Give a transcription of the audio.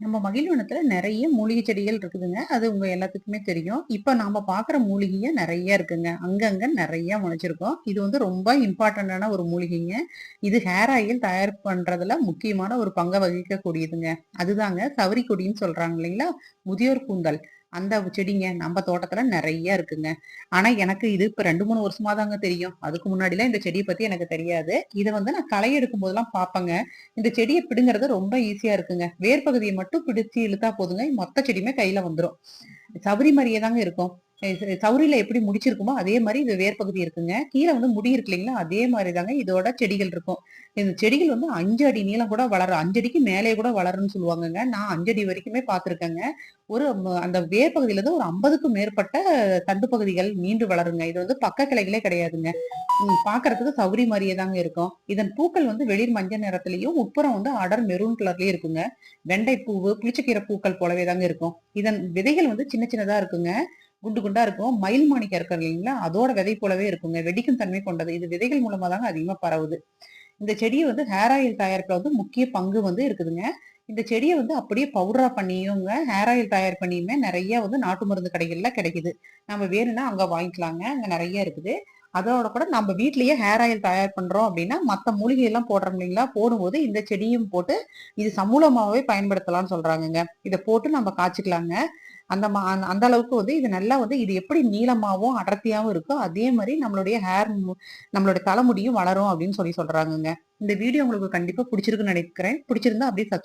நம்ம மகிழ்வனத்துல நிறைய மூலிகை செடிகள் இருக்குதுங்க. அது உங்க எல்லாத்துக்குமே தெரியும். இப்ப நாம பார்க்குற மூலிகைய நிறைய இருக்குங்க. அங்கங்க நிறைய முளைச்சிருக்கோம் இது வந்து ரொம்ப இம்பார்ட்டன்டான ஒரு மூலிகைங்க. இது ஹேர் ஆயில் தயார் பண்றதுல முக்கியமான ஒரு பங்க வகிக்கக்கூடியதுங்க. அதுதாங்க சவரி கொடின்னு சொல்றாங்க இல்லைங்களா? முதியோர் கூந்தல். அந்த செடிங்க நம்ம தோட்டத்துல நிறைய இருக்குங்க. ஆனா எனக்கு இது இப்ப 2, 3 வருஷமா தாங்க தெரியும். அதுக்கு முன்னாடிலாம் இந்த செடியை பத்தி எனக்கு தெரியாது. இதை வந்து நான் களை எடுக்கும் போதெல்லாம் பார்ப்பேங்க. இந்த செடியை பிடுங்குறது ரொம்ப ஈஸியா இருக்குங்க. வேர்பகுதியை மட்டும் பிடிச்சு இழுத்தா போதுங்க. மொத்த செடியுமே கையில வந்துரும். சவுரி மாரியே தாங்க இருக்கும். சௌரியில எப்படி முடிச்சிருக்குமோ, அதே மாதிரி இது வேர் பகுதி இருக்குங்க. கீழே வந்து முடி இருக்கு இல்லைங்களா? அதே மாதிரி தாங்க இதோட செடிகள் இருக்கும். இந்த செடிகள் வந்து அஞ்சு அடி நீளம் கூட வளரும். 5 அடிக்கு மேலேயே கூட வளரும்னு சொல்லுவாங்கங்க. நான் 5 அடி வரைக்குமே பார்த்துருக்கேங்க. ஒரு அந்த வேர் பகுதியிலருந்து ஒரு 50க்கும் மேற்பட்ட தண்டு பகுதிகள் நீண்டு வளருங்க. இது வந்து பக்க கிளைகளே கிடையாதுங்க. பாக்குறதுக்கு சௌரி சவுரி தாங்க இருக்கும். இதன் பூக்கள் வந்து வெளிர் மஞ்சள் நிறத்திலையும் உட்புறம் வந்து அடர் மெரூன் கலர்லயும் இருக்குங்க. வெண்டை பூவு, புளிச்சக்கீரை பூக்கள் போலவே தாங்க இருக்கும். இதன் விதைகள் வந்து சின்ன சின்னதா இருக்குங்க. குண்டு குண்டா இருக்கும். மயில் மாணிக்கம் இருக்கு இல்லைங்களா? அதோட விதை போலவே இருக்குங்க. வெடிக்கும் தன்மை கொண்டது. இது விதைகள் மூலமா தாங்க அதிகமா பரவுது. இந்த செடியை வந்து ஹேர் ஆயில் தயாரிப்புல வந்து முக்கிய பங்கு வந்து இருக்குதுங்க. இந்த செடியை வந்து அப்படியே பவுடரா பண்ணியுங்க, ஹேர் ஆயில் தயார் பண்ணியுமே நிறைய வந்து நாட்டு மருந்து கடைகள்ல கிடைக்குது. நம்ம வேணும்னா அங்க வாங்கிக்கலாங்க. அங்க நிறைய இருக்குது. அதோட கூட நம்ம வீட்லயே ஹேர் ஆயில் தயார் பண்றோம் அப்படின்னா, மத்த மூலிகை எல்லாம் போடுறோம் இல்லைங்களா? போடும்போது இந்த செடியும் போட்டு இது சமூலமாவே பயன்படுத்தலாம்னு சொல்றாங்கங்க. இதை போட்டு நம்ம காய்ச்சிக்கலாங்க. அந்த மா அந்த அந்த அளவுக்கு வந்து இது நல்லா வந்து இது எப்படி நீளமாவும், அடர்த்தியாவும் இருக்கோ, அதே மாதிரி நம்மளுடைய ஹேர் நம்மளுடைய தலைமுடியும் வளரும் அப்படின்னு சொல்லி சொல்றாங்கங்க. இந்த வீடியோ உங்களுக்கு கண்டிப்பா பிடிச்சிருக்குன்னு நினைக்கிறேன் பிடிச்சிருந்தா அப்படியே சப்ஸ்